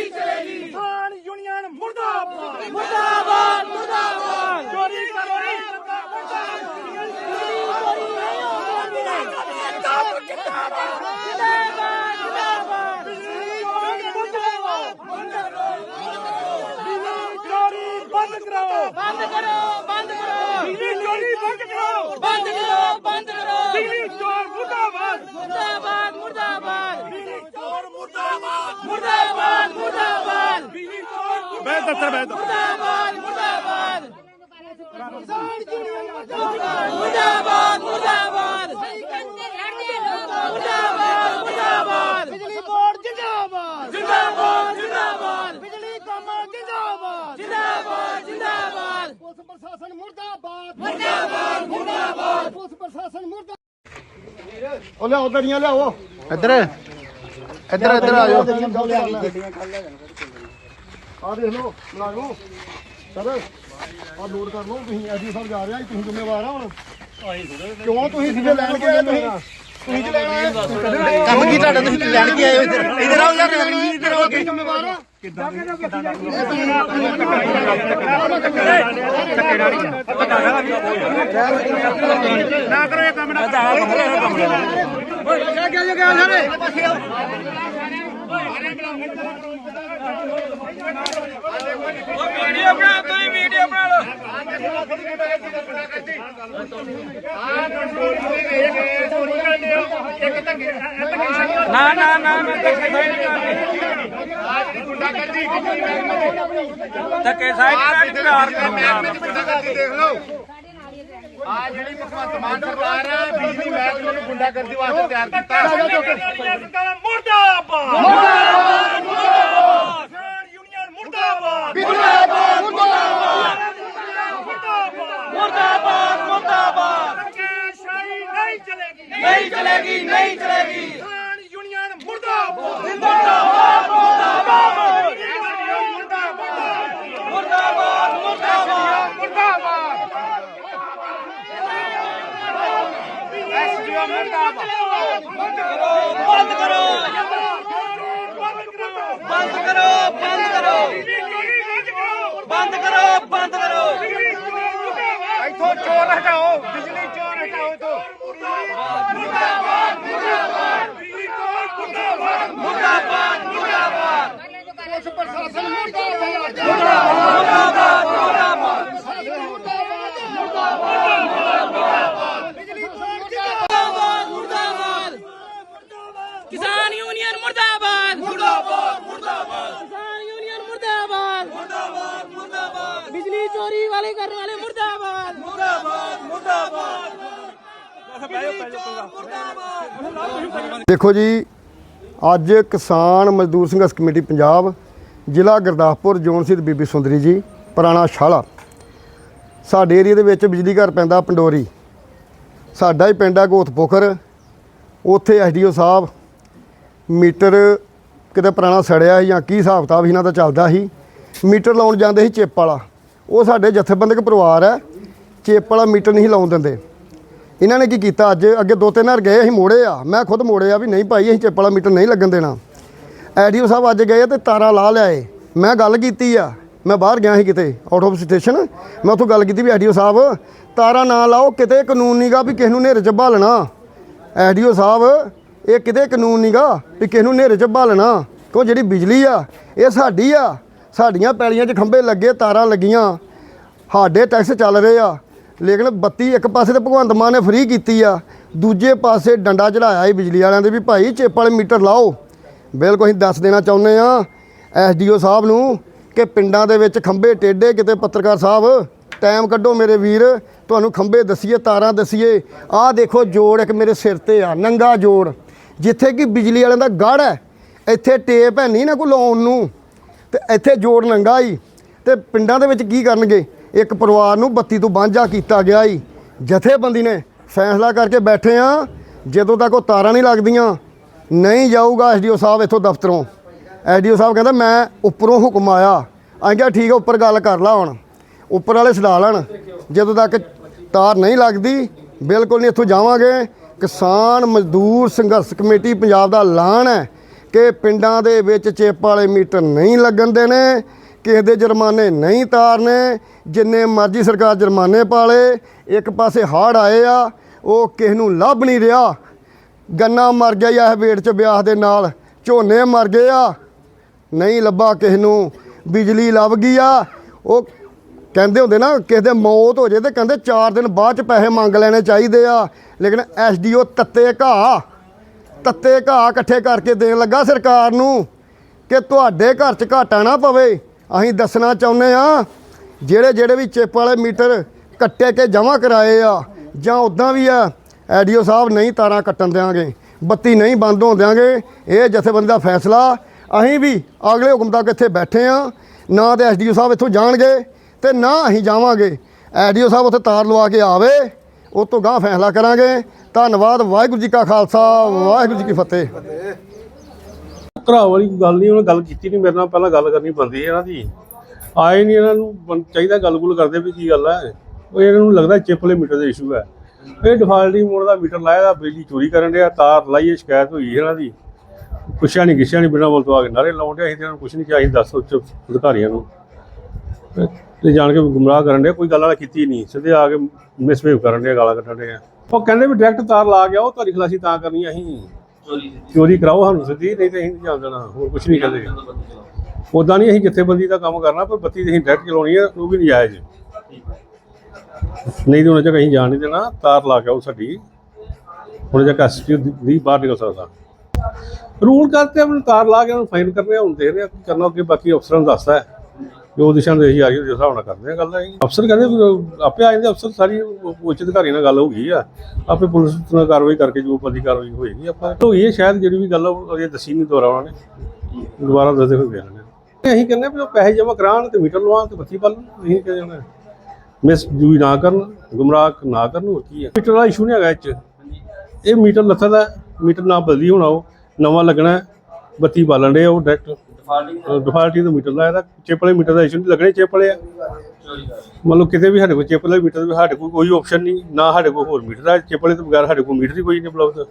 ਨਹੀਂ ਚਲੇਗੀ। ਕਿਸਾਨ ਯੂਨੀਅਨ ਮੁਰਦਾਬਾਦ। ਮੁਰਦਾਬਾਦ ਮੁਰਦਾਬਾਦ। ਚੋਰੀ ਚੋਰੀ ਬੰਦ ਕਰਾਓ ਬੰਦ ਕਰੋ ਬੰਦ ਕਰੋ। ਬਿਜਲੀ ਚੋਰੀ ਬੰਦ ਕਰਾਓ ਬੰਦ ਕਰੋ ਬੰਦ ਕਰੋ ਬਿਜਲੀ ਚੋਰ ਮੁਰਦਾਬਾਦ ਮੁਰਦਾਬਾਦ ਮੁਰਦਾਬਾਦ ਬਿਜਲੀ ਚੋਰ ਮੁਰਦਾਬਾਦ ਮੁਰਦਾਬਾਦ ਮੁਰਦਾਬਾਦ ਬਿਜਲੀ ਚੋਰ ਮੈਂ ਦੱਸਾਂ ਮੈਂ ਮੁਰਦਾਬਾਦ ਮੁਰਦਾਬਾਦ। ਮੁਰਦਾਬਾਦ ਮੁਰਦਾਬਾਦ। ਮੁਰਦਾਬਾਦ ਮੁਰਦਾਬਾਦ। ਬਿਜਲੀ ਬੋਰਡ ਜਿੰਦਾਬਾਦ। ਜਿੰਦਾਬਾਦ ਜਿੰਦਾਬਾਦ। ਬਿਜਲੀ ਕੰਮ ਜਿੰਦਾਬਾਦ। ਜਿੰਦਾਬਾਦ ਜਿੰਦਾਬਾਦ। ਪੁਲਿਸ ਪ੍ਰਸ਼ਾਸਨ ਮੁਰਦਾਬਾਦ। ਮੁਰਦਾਬਾਦ ਮੁਰਦਾਬਾਦ। ਪੁਲਿਸ ਪ੍ਰਸ਼ਾਸਨ ਮੁਰਦਾਬਾਦ। ਉਹ ਲਿਆਓ ਦਰੀਆਂ ਲਿਆਓ। ਇੱਧਰ ਇੱਧਰ ਇੱਧਰ ਆ ਜਾਓ। ਆ ਦੇਖ ਲਓ ਮੁਲਾਜ਼ਮੋ ਸਰ ਆ ਲੋਡ ਕਰ ਲਓ ਤੁਸੀਂ ਐਸਡੀ ਸਾਹਿਬ ਜਾ ਰਹੇ ਆ ਤੁਸੀਂ ਜ਼ਿੰਮੇਵਾਰ ਆ ਹੁਣ ਕਿਉਂ ਤੁਸੀਂ ਸਿੱਧੇ ਲੈਣ ਕੇ ਆਏ ਤੁਸੀਂ ਤੁਸੀਂ ਤੇ ਲੈਣ ਆਏ ਕੰਮ ਕੀ ਤੁਹਾਡਾ ਤੁਸੀਂ ਲੈਣ ਕੇ ਆਏ ਹੋ ਇੱਧਰ ਇੱਧਰ ਆਓ ਯਾਰ ਇੱਧਰ ਆਓ ਤੁਸੀਂ ਜ਼ਿੰਮੇਵਾਰ ਆ ਨਾ ਕਰੋ ਇਹ ਕੰਮ ਨਾ ਵੀਡੀਓ ਬਣਾ ਤੁਸੀਂ ਵੀਡੀਓ ਬਣਾ ਲਓ ਨਾ ਨਾ ਨਾ ਮੈਂ ਧੱਕੇ ਸਾਈ ਨਹੀਂ ਕਰਨੀ ਧੱਕੇ ਸਾਈ ਨਹੀਂ ਕਰਨੀ ਪਿਆਰ ਕਰਨਾ ਦੇਖ ਲਓ ਆ ਜਿਹੜੀ ਭਗਵੰਤ ਮਾਨ ਸਰਕਾਰ ਹੈ ਬਿਜਲੀ ਮਹਿਕਮੇ ਨੂੰ ਗੁੰਡਾਗਰਦੀ ਵਾਸਤੇ ਤਿਆਰ ਕੀਤਾ ਮੁਰਦਾਬਾਦ ਮੁਰਦਾਬਾਦ ਮੁਰਦਾਬਾਦ ਯੂਨੀਅਨ ਮੁਰਦਾਬਾਦ ਮੁਰਦਾਬਾਦ ਮੁਰਦਾਬਾਦ ਮੁਰਦਾਬਾਦ ਮੁਰਦਾਬਾਦ ਸ਼ਾਹੀ ਨਹੀਂ ਚਲੇਗੀ ਨਹੀਂ ਚਲੇਗੀ ਨਹੀਂ ਚਲੇਗੀ ਕਿਸਾਨ ਯੂਨੀਅਨ ਮੁਰਦਾਬਾਦ ਜਿੰਦਾਬਾਦ ਮੁਰਦਾਬਾਦ ਮੁਰਦਾਬਾਦ ਮੁਰਦਾਬਾਦ ਮੁਰਦਾਬਾਦ ਐਸਡੀਓ ਮੁਰਦਾਬਾਦ ਬੰਦ ਕਰੋ ਬੰਦ ਕਰੋ। ਬੰਦ ਕਰੋ ਬੰਦ ਕਰੋ ਬੰਦ ਕਰੋ ਇੱਥੋਂ ਚੋਰ ਹਟਾਓ ਬਿਜਲੀ ਚੋਰ ਹਟਾਓ ਤੋਂ ਮੁਰਦਾਬਾਦ ਮੁਰਦਾਬਾਦ ਪੁਲਿਸ ਪ੍ਰਸ਼ਾਸਨ ਮੁਰਦਾਬਾਦ ਮੁਰਦਾਬਾਦ ਮੁਰਦਾਬਾਦ ਕਿਸਾਨ ਯੂਨੀਅਨ ਮੁਰਦਾਬਾਦ ਮੁਰਦਾਬਾਦ ਮੁਰਦਾਬਾਦ ਕਿਸਾਨ ਯੂਨੀਅਨ ਮੁਰਦਾਬਾਦ ਮੁਰਦਾਬਾਦ ਮੁਰਦਾਬਾਦ ਬਿਜਲੀ ਚੋਰੀ ਵਾਲੇ ਕਰਨ ਵਾਲੇ ਮੁਰਦਾਬਾਦ ਮੁਰਦਾਬਾਦ ਮੁਰਦਾਬਾਦ ਦੇਖੋ ਜੀ ਅੱਜ ਕਿਸਾਨ ਮਜ਼ਦੂਰ ਸੰਘਰਸ਼ ਕਮੇਟੀ ਪੰਜਾਬ ਜ਼ਿਲ੍ਹਾ ਗੁਰਦਾਸਪੁਰ ਜੋਨ ਸਿੱਧ ਬੀਬੀ ਸੁੰਦਰੀ ਜੀ ਪੁਰਾਣਾ ਸ਼ਾਲਾ। ਸਾਡੇ ਏਰੀਆ ਦੇ ਵਿੱਚ ਬਿਜਲੀ ਘਰ ਪੈਂਦਾ ਪੰਡੋਰੀ। ਸਾਡਾ ਹੀ ਪਿੰਡ ਆ ਗੋਤ ਪੋਖਰ ਉੱਥੇ ਐਸਡੀਓ ਸਾਹਿਬ ਮੀਟਰ ਕਿਤੇ ਪੁਰਾਣਾ ਸੜਿਆ ਜਾਂ ਕੀ ਹਿਸਾਬ ਕਿਤਾਬ ਇਹਨਾਂ ਦਾ ਚੱਲਦਾ ਸੀ। ਮੀਟਰ ਲਾਉਣ ਜਾਂਦੇ ਸੀ ਚਿੱਪ ਵਾਲਾ। ਉਹ ਸਾਡੇ ਜਥੇਬੰਦਕ ਪਰਿਵਾਰ ਹੈ। ਚਿੱਪ ਵਾਲਾ ਮੀਟਰ ਨਹੀਂ ਲਾਉਣ ਦਿੰਦੇ। ਇਹਨਾਂ ਨੇ ਕੀ ਕੀਤਾ? ਅੱਜ ਅੱਗੇ ਦੋ ਤਿੰਨ ਵਾਰ ਗਏ, ਅਸੀਂ ਮੋੜੇ ਆ। ਮੈਂ ਖੁਦ ਮੋੜੇ ਆ ਵੀ ਨਹੀਂ ਭਾਈ, ਅਸੀਂ ਚਿੱਪ ਵਾਲਾ ਮੀਟਰ ਨਹੀਂ ਲੱਗਣ ਦੇਣਾ। ਐਡੀਓ ਸਾਹਿਬ ਅੱਜ ਗਏ ਆ ਤੇ ਤਾਰਾਂ ਲਾ ਲਿਆਏ। ਮੈਂ ਗੱਲ ਕੀਤੀ ਆ। ਮੈਂ ਬਾਹਰ ਗਿਆ ਸੀ ਕਿਤੇ ਆਊਟ ਆਫ ਸਟੇਸ਼ਨ ਮੈਂ ਉੱਥੋਂ ਗੱਲ ਕੀਤੀ ਵੀ ਐਡੀਓ ਸਾਹਿਬ, ਤਾਰਾਂ ਨਾ ਲਾਓ, ਕਿਤੇ ਕਾਨੂੰਨ ਨਹੀਂਗਾ ਵੀ ਕਿਸੇ ਨੂੰ ਨੇਰੇ 'ਚ ਭਾਲਣਾ ਐਡੀਓ ਸਾਹਿਬ, ਇਹ ਕਿਤੇ ਕਾਨੂੰਨ ਨਹੀਂਗਾ ਵੀ ਕਿਸੇ ਨੂੰ ਨੇਰੇ 'ਚ ਭਾਲਣਾ ਕਿਉਂ ਜਿਹੜੀ ਬਿਜਲੀ ਆ, ਇਹ ਸਾਡੀ ਆ। ਸਾਡੀਆਂ ਪੈਲੀਆਂ 'ਚ ਖੰਭੇ ਲੱਗੇ, ਤਾਰਾਂ ਲੱਗੀਆਂ। ਸਾਡੇ ਟੈਕਸ ਚੱਲ ਰਹੇ ਆ। ਲੇਕਿਨ ਬੱਤੀ ਇੱਕ ਪਾਸੇ ਤੇ ਭਗਵੰਤ ਮਾਨ ਨੇ ਫ੍ਰੀ ਕੀਤੀ ਆ, ਦੂਜੇ ਪਾਸੇ ਡੰਡਾ ਚੜਾਇਆ ਹੀ ਬਿਜਲੀ ਵਾਲਿਆਂ ਦੇ ਵੀ ਭਾਈ, ਚੇਪ ਵਾਲੇ ਮੀਟਰ ਲਾਓ। ਬਿਲਕੁਲ ਅਸੀਂ ਦੱਸ ਦੇਣਾ ਚਾਹੁੰਦੇ ਆ ਐਸਡੀਓ ਸਾਹਿਬ ਨੂੰ ਕਿ ਪਿੰਡਾਂ ਦੇ ਵਿੱਚ ਖੰਭੇ ਟੇਡੇ ਕਿਤੇ ਪੱਤਰਕਾਰ ਸਾਹਿਬ ਟਾਈਮ ਕੱਢੋ ਮੇਰੇ ਵੀਰ, ਤੁਹਾਨੂੰ ਖੰਭੇ ਦਸੀਏ, ਤਾਰਾਂ ਦਸੀਏ। ਆਹ ਦੇਖੋ ਜੋੜ ਇੱਕ ਮੇਰੇ ਸਿਰ ਤੇ ਆ, ਨੰਗਾ ਜੋੜ। ਜਿੱਥੇ ਕਿ ਬਿਜਲੀ ਵਾਲਿਆਂ ਦਾ ਗੜ ਹੈ, ਇੱਥੇ ਟੇਪ ਹੈ, ਨਹੀਂ ਨਾ ਕੋਈ ਲਾਉਣ ਨੂੰ। ਤੇ ਇੱਥੇ ਜੋੜ ਨੰਗਾ ਹੀ ਤੇ ਪਿੰਡਾਂ ਦੇ ਵਿੱਚ ਕੀ ਕਰਨਗੇ? ਇੱਕ ਪਰਿਵਾਰ ਨੂੰ ਬੱਤੀ ਤੋਂ ਵਾਂਝਾ ਕੀਤਾ ਗਿਆ ਹੀ ਜਥੇਬੰਦੀ ਨੇ ਫੈਸਲਾ ਕਰਕੇ ਬੈਠੇ ਆ, ਜਦੋਂ ਤੱਕ ਉਹ ਤਾਰਾਂ ਨਹੀਂ ਲੱਗਦੀਆਂ, ਨਹੀਂ ਜਾਊਗਾ ਐਸਡੀਓ ਸਾਹਿਬ ਇੱਥੋਂ ਦਫ਼ਤਰੋਂ। ਐਸਡੀਓ ਸਾਹਿਬ ਕਹਿੰਦਾ, ਮੈਂ ਉੱਪਰੋਂ ਹੁਕਮ ਆਇਆ। ਆਂ ਕਿਹਾ, ਠੀਕ ਹੈ ਉੱਪਰ ਗੱਲ ਕਰ ਲਾ ਹੁਣ। ਉੱਪਰ ਵਾਲੇ ਸਦਾ ਲੈਣ। ਜਦੋਂ ਤੱਕ ਤਾਰ ਨਹੀਂ ਲੱਗਦੀ, ਬਿਲਕੁਲ ਨਹੀਂ ਇੱਥੋਂ ਜਾਵਾਂਗੇ। ਕਿਸਾਨ ਮਜ਼ਦੂਰ ਸੰਘਰਸ਼ ਕਮੇਟੀ ਪੰਜਾਬ ਦਾ ਐਲਾਨ ਹੈ ਕਿ ਪਿੰਡਾਂ ਦੇ ਵਿੱਚ ਚੇਪ ਵਾਲੇ ਮੀਟਰ ਨਹੀਂ ਲੱਗਣ ਦੇਣੇ। ਕਿਸੇ ਦੇ ਜੁਰਮਾਨੇ ਨਹੀਂ ਤਾਰਨੇ, ਜਿੰਨੇ ਮਰਜ਼ੀ ਸਰਕਾਰ ਜੁਰਮਾਨੇ ਪਾਲੇ, ਇੱਕ ਪਾਸੇ ਹੜ੍ਹ ਆਏ ਆ, ਉਹ ਕਿਸੇ ਨੂੰ ਲੱਭ ਨਹੀਂ ਰਿਹਾ। ਗੰਨਾ ਮਰ ਗਿਆ ਆ ਇਹ ਚ ਵਿਆਹ ਦੇ ਨਾਲ, ਝੋਨੇ ਮਰ ਗਏ ਆ, ਨਹੀਂ ਲੱਭਾ ਕਿਸੇ ਨੂੰ, ਬਿਜਲੀ ਲੱਭ ਗਈ ਆ। ਉਹ ਕਹਿੰਦੇ ਹੁੰਦੇ ਨਾ, ਕਿਸੇ ਦੇ ਮੌਤ ਹੋ ਜੇ ਤੇ ਕਹਿੰਦੇ 4 ਦਿਨ ਬਾਅਦ ਚ ਪੈਸੇ ਮੰਗ ਲੈਣੇ ਚਾਹੀਦੇ ਆ। ਲੇਕਿਨ ਐਸਡੀਓ ਤੱਤੇ ਘਾਹ ਤੱਤੇ ਘਾਹ ਇਕੱਠੇ ਕਰਕੇ ਦੇਣ ਲੱਗਾ ਸਰਕਾਰ ਨੂੰ, ਕਿ ਤੁਹਾਡੇ ਘਰ 'ਚ ਘਾਟਾ ਨਾ ਪਵੇ। ਅਸੀਂ ਦੱਸਣਾ ਚਾਹੁੰਦੇ ਆ ਜਿਹੜੇ ਜਿਹੜੇ ਵੀ ਚਿੱਪ ਵਾਲੇ ਮੀਟਰ ਕੱਟੇ ਕੇ ਜਮ੍ਹਾਂ ਕਰਾਏ ਆ, ਜਾਂ ਉਦਾਂ ਵੀ ਆ, ਐਡੀਓ ਸਾਹਿਬ ਨਹੀਂ ਤਾਰਾਂ ਕੱਟਣ ਦਿਆਂਗੇ, ਬੱਤੀ ਨਹੀਂ ਬੰਦ ਹੋਣ ਦਿਆਂਗੇ, ਇਹ ਜਥੇਬੰਦੀ ਦਾ ਫੈਸਲਾ, ਅਸੀਂ ਵੀ ਅਗਲੇ ਹੁਕਮ ਤੱਕ ਇੱਥੇ ਬੈਠੇ ਆ ਨਾ ਤੇ ਐਸਡੀਓ ਸਾਹਿਬ ਇੱਥੋਂ ਜਾਣਗੇ, ਤੇ ਨਾ ਅਸੀਂ ਜਾਵਾਂਗੇ। ਐਡੀਓ ਸਾਹਿਬ ਉੱਥੇ ਤਾਰ ਲਵਾ ਕੇ ਆਵੇ, ਉਹ ਤੋਂ ਗਾਂ ਫੈਸਲਾ ਕਰਾਂਗੇ। ਧੰਨਵਾਦ, ਵਾਹਿਗੁਰੂ ਜੀ ਕਾ ਖਾਲਸਾ, ਵਾਹਿਗੁਰੂ ਜੀ ਕੀ ਫਤਿਹ। ਭਰਾ ਵਾਲੀ ਗੱਲ ਨਹੀਂ, ਉਹਨਾਂ ਗੱਲ ਕੀਤੀ ਨਹੀਂ, ਮੇਰੇ ਨਾਲ ਪਹਿਲਾਂ ਗੱਲ ਕਰਨੀ ਬੰਦੀ ਇਹਨਾਂ ਦੀ। ਆਏ ਨਹੀਂ ਇਹਨਾਂ ਨੂੰ, ਬੰ- ਚਾਹੀਦਾ ਗੱਲ-ਗੁਲ ਕਰਦੇ ਵੀ ਕੀ ਗੱਲ ਹੈ ਉਹ ਇਹਨਾਂ ਨੂੰ ਲੱਗਦਾ ਚਿੱਪ ਵਾਲੇ ਮੀਟਰ ਦਾ ਇਸ਼ੂ ਹੈ ਇਹ ਡਿਫਾਲਟਿੰਗ ਮੋਡ ਦਾ ਮੀਟਰ ਲਾਇਆ ਦਾ ਬਿਜਲੀ ਚੋਰੀ ਕਰਨ ਡਿਆ, ਤਾਰ ਲਾਈਏ, ਸ਼ਿਕਾਇਤ ਹੋਈ ਇਹਨਾਂ ਦੀ। ਪੁੱਛਿਆ ਨਹੀਂ ਗਿੱਛਿਆ ਨਹੀਂ ਬਿਨਾਂ ਬੋਲ ਤੋਂ ਆ ਕੇ ਨਾਰੇ ਲਾਉਣ ਡਿਆ ਅਸੀਂ ਤੇ ਇਹਨਾਂ ਨੂੰ ਕੁਛ ਨਹੀਂ ਕਿਹਾ ਅਸੀਂ ਦੱਸ ਉੱਚ ਅਧਿਕਾਰੀਆਂ ਨੂੰ। ਤੇ- ਜਾਣ ਕੇ ਗੁੰਮਰਾਹ ਕਰਨ ਡਿਆ, ਕੋਈ ਗੱਲ ਵਾਲਾ ਕੀਤੀ ਨਹੀਂ ਸਿੱਧੇ ਆ ਕੇ ਮਿਸਬਿਹੇਵ ਕਰਨ ਡਿਆ, ਗਾਲਾਂ ਕੱਢਣ ਡਿਆ। ਉਹ ਕਹਿੰਦੇ ਵੀ ਡਾਇਰੈਕਟ ਤਾਰ ਲਾ ਗਿਆ ਉਹ ਤੁਹਾਡੀ ਖਲਾਸੀ ਤਾਂ ਕਰਨੀ ਅਸੀਂ। ਚੋਰੀ ਕਰਾਓ ਸਾਨੂੰ ਸਿੱਧੀ ਨਹੀਂ ਤੇ ਅਸੀਂ ਨਹੀਂ ਜਾਣ ਦੇਣਾ ਹੋਰ ਕੁਝ ਨਹੀਂ ਕਹਿੰਦੇ ਉਦਾਂ ਨਹੀਂ ਅਸੀਂ ਜਥੇਬੰਦੀ ਦਾ ਕੰਮ ਕਰਨਾ ਪਰ ਬੱਤੀ ਅਸੀਂ ਡਾਇਰੈਕਟ ਚਲਾਉਣੀ ਹੈ ਉਹ ਵੀ ਨਜਾਇਜ਼। ਨਹੀਂ ਤੇ ਉਹਨਾਂ ਚੱਕ ਅਸੀਂ ਜਾਣ ਨਹੀਂ ਦੇਣਾ ਤਾਰ ਲਾ ਕੇ ਉਹ ਸਾਡੀ। ਹੁਣ ਚੱਕ ਐਸਟੀ ਦੀ ਬਾਹਰ ਨਿਕਲ ਸਕਦਾ। ਰੂਲ ਕਰਤੇ ਆਪਣੀ ਤਾਰ ਲਾ ਕੇ ਉਹਨੂੰ ਫਾਈਨ ਕਰਨੇ ਹੁਣ ਦੇਖ ਰਹੇ ਕੀ ਕਰਨਾ ਅੱਗੇ ਬਾਕੀ ਅਫਸਰਾਂ ਨੂੰ ਦੱਸਦਾ ਹੈ। ਜੋ ਦਿਸ਼ਾ ਨਿਰਦੇਸ਼ ਆ ਰਹੀ ਹਿਸਾਬ ਨਾਲ ਕਰਦੇ ਆ ਗੱਲ ਹੈ ਅਫਸਰ ਕਹਿੰਦੇ ਵੀ ਆਪੇ ਆ ਜਾਂਦੇ, ਅਫਸਰ ਸਾਰੀ ਉੱਚ ਅਧਿਕਾਰੀ ਨਾਲ ਗੱਲ ਹੋ ਗਈ ਆ। ਆਪੇ ਪੁਲਿਸ ਨਾਲ ਕਾਰਵਾਈ ਕਰਕੇ ਜੋ ਬੰਦੀ ਕਾਰਵਾਈ ਹੋਏਗੀ, ਆਪਾਂ ਹੋਈ ਹੈ ਸ਼ਾਇਦ ਜਿਹੜੀ ਵੀ ਗੱਲ ਉਹ ਦੱਸੀ ਨਹੀਂ ਦੁਬਾਰਾ ਉਹਨਾਂ ਨੇ ਦੁਬਾਰਾ ਦੱਸਦੇ ਹੋਏ ਗਏ ਨੇ ਅਸੀਂ ਕਹਿੰਦੇ ਵੀ ਉਹ ਪੈਸੇ ਜਮ੍ਹਾਂ ਕਰਾਉਣ ਤੇ ਮੀਟਰ ਲਵਾਉਣ ਤੇ ਬੱਤੀ ਪਾਲਣ, ਅਸੀਂ ਕਹਿੰਦੇ ਨੇ ਮਿਸ ਜੂਈ ਨਾ ਕਰਨ, ਗੁੰਮਰਾਹ ਨਾ ਕਰਨ, ਹੋਰ ਕੀ ਹੈ ਮੀਟਰ ਦਾ ਇਸ਼ੂ ਨਹੀਂ ਹੈਗਾ ਇੱਥੇ ਇਹ ਮੀਟਰ ਲੱਥਾ ਦਾ, ਮੀਟਰ ਨਾ ਬਦਲੀ ਹੋਣਾ ਉਹ, ਨਵਾਂ ਲੱਗਣਾ, ਬੱਤੀ ਬਾਲਣ ਦੇ ਉਹ ਡਾਇਰੈਕਟ ਡਿਫਾਲਟੀ ਦਾ ਮੀਟਰ ਲਾਇਆ ਦਾ ਚਿੱਪ ਵਾਲੇ ਮੀਟਰ ਦਾ ਇਸ਼ੂ ਨਹੀਂ ਲੱਗਣੇ ਚਿੱਪ ਵਾਲੇ ਆ। ਮਤਲਬ ਕਿਤੇ ਵੀ ਸਾਡੇ ਕੋਲ ਚਿੱਪ ਵਾਲੇ ਮੀਟਰ ਵੀ ਸਾਡੇ ਕੋਲ ਕੋਈ ਆਪਸ਼ਨ ਨਹੀਂ ਨਾ ਸਾਡੇ ਕੋਲ ਹੋਰ ਮੀਟਰ ਹੈ ਚਿੱਪ ਵਾਲੇ ਤੋਂ ਬਗੈਰ ਸਾਡੇ ਕੋਲ ਮੀਟਰ ਹੀ ਕੋਈ ਨਹੀਂ ਉਪਲਬਧ